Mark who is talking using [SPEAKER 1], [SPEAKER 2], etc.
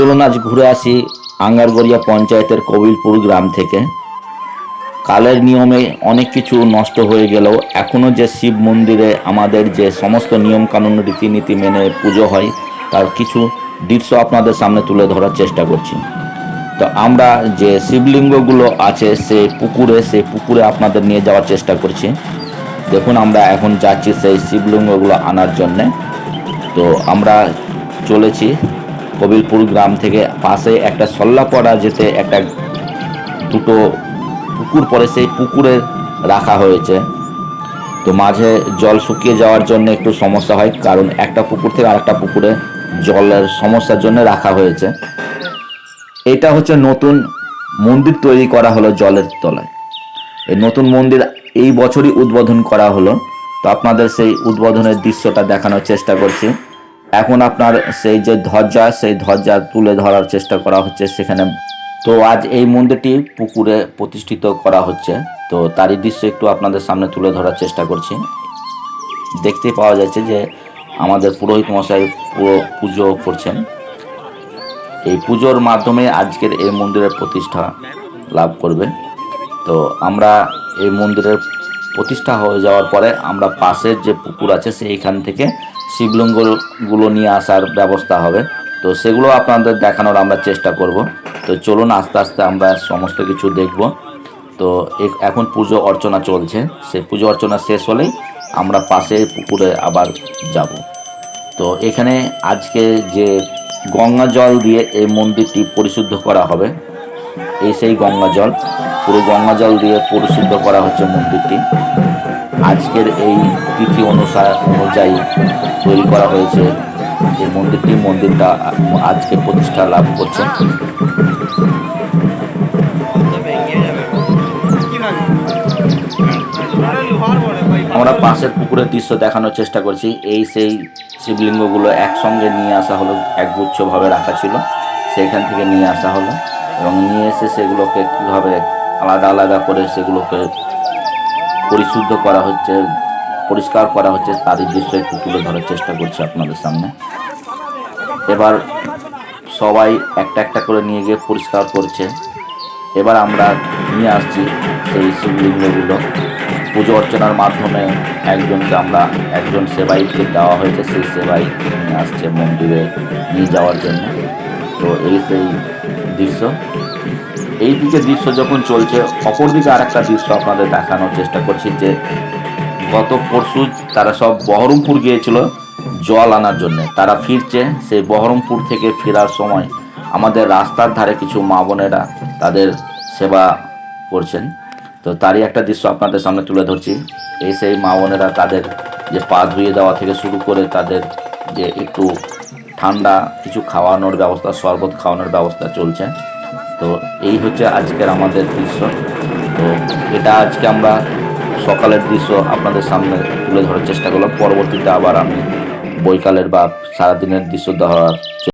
[SPEAKER 1] চলুন আজ ঘুরে আসি আঙ্গারগড়িয়া পঞ্চায়েতের কবিলপুর গ্রাম থেকে। কালের নিয়মে অনেক কিছু নষ্ট হয়ে গেলেও এখনও যে শিব মন্দিরে আমাদের যে সমস্ত নিয়মকানুন, রীতিনীতি মেনে পুজো হয়, তার কিছু দৃশ্য আপনাদের সামনে তুলে ধরার চেষ্টা করছি। তো আমরা যে শিবলিঙ্গগুলো আছে, সেই পুকুরে সেই পুকুরে আপনাদের নিয়ে যাওয়ার চেষ্টা করছি। দেখুন, আমরা এখন যাচ্ছি সেই শিবলিঙ্গগুলো আনার জন্যে। তো আমরা চলেছি। কবিলপুর গ্রাম থেকে পাশে একটা সল্লাপড়া যেতে একটা দুটো পুকুর পরে সেই পুকুরে রাখা হয়েছে। তো মাঝে জল শুকিয়ে যাওয়ার জন্য একটু সমস্যা হয়, কারণ একটা পুকুর থেকে আরেকটা পুকুরে জলের সমস্যার জন্য রাখা হয়েছে। এটা হচ্ছে নতুন মন্দির তৈরি করা হলো জলের তলায়। এই নতুন মন্দির এই বছরই উদ্বোধন করা হলো। তো আপনাদের সেই উদ্বোধনের দৃশ্যটা দেখানোর চেষ্টা করছি। এখন আপনার সেই যে ধ্বজা, সেই ধ্বজা তুলে ধরার চেষ্টা করা হচ্ছে সেখানে। তো আজ এই মন্দিরটি পুকুরে প্রতিষ্ঠিত করা হচ্ছে। তো তারই দৃশ্য একটু আপনাদের সামনে তুলে ধরার চেষ্টা করছি। দেখতে পাওয়া যাচ্ছে যে আমাদের পুরোহিত মশাই পুরো পুজো করছেন। এই পুজোর মাধ্যমে আজকের এই মন্দিরের প্রতিষ্ঠা লাভ করবে তো আমরা এই মন্দিরের প্রতিষ্ঠা হয়ে যাওয়ার পরে আমরা পাশের যে পুকুর আছে সেইখান থেকে শিবলিঙ্গগুলো নিয়ে আসার ব্যবস্থা হবে। তো সেগুলো আপনাদের দেখানোর আমরা চেষ্টা করব। তো চলুন আস্তে আস্তে আমরা সমস্ত কিছু দেখব। তো এখন পুজো অর্চনা চলছে। সেই পুজো অর্চনা শেষ হলেই আমরা পাশে পুকুরে আবার যাব। তো এখানে আজকে যে গঙ্গা জল দিয়ে এই মন্দিরটি পরিশুদ্ধ করা হবে, এই সেই গঙ্গা জল। পুরো গঙ্গা জল দিয়ে পরিশুদ্ধ করা হচ্ছে মন্দিরটি। আজকের এই তিথি অনুসার অনুযায়ী তৈরি করা হয়েছে। যে মন্দিরটি, মন্দিরটা আজকে প্রতিষ্ঠা লাভ করছে। আমরা পাশের পুকুরের দৃশ্য দেখানোর চেষ্টা করছি। এই সেই শিবলিঙ্গগুলো একসঙ্গে নিয়ে আসা হলো, একগুচ্ছভাবে রাখা ছিল। সেইখান থেকে নিয়ে আসা হলো এবং নিয়ে এসে সেগুলোকে কীভাবে আলাদা আলাদা করে সেগুলোকে পরিশুদ্ধ করা হচ্ছে, পরিষ্কার করা হচ্ছে, তাদের দৃশ্য একটু তুলে ধরার চেষ্টা করছি আপনাদের সামনে। এবার সবাই একটা একটা করে নিয়ে গিয়ে পরিষ্কার করছে। এবার আমরা নিয়ে আসছি সেই শিবলিঙ্গগুলো। পুজো অর্চনার মাধ্যমে একজনকে আমরা, একজন সেবাইকে দেওয়া হয়েছে, সেই সেবাই নিয়ে আসছে মন্দিরে নিয়ে যাওয়ার জন্য। তো এই সেই দৃশ্য। এই দিকে দৃশ্য যখন চলছে, অপরদিকে আর একটা দৃশ্য আপনাদের দেখানোর চেষ্টা করছি যে গত পরশু তারা সব বহরমপুর গিয়েছিল জল আনার জন্য। তারা ফিরছে, সেই বহরমপুর থেকে ফেরার সময় আমাদের রাস্তার ধারে কিছু মা বোনেরা তাদের সেবা করছেন। তো তারই একটা দৃশ্য আপনাদের সামনে তুলে ধরছি। এই সেই মা বোনেরা তাদের যে পা ধুয়ে দেওয়া থেকে শুরু করে তাদের যে একটু ঠান্ডা কিছু খাওয়ানোর ব্যবস্থা, শরবত খাওয়ানোর ব্যবস্থা চলছে। তো এই হচ্ছে আজকের আমাদের দৃশ্য। তো এটা আজকে আমরা সকালের দৃশ্য আপনাদের সামনে তুলে ধরার চেষ্টা করলাম। পরবর্তীতে আবার আমি বৈকালের বা সারাদিনের দৃশ্য দেওয়ার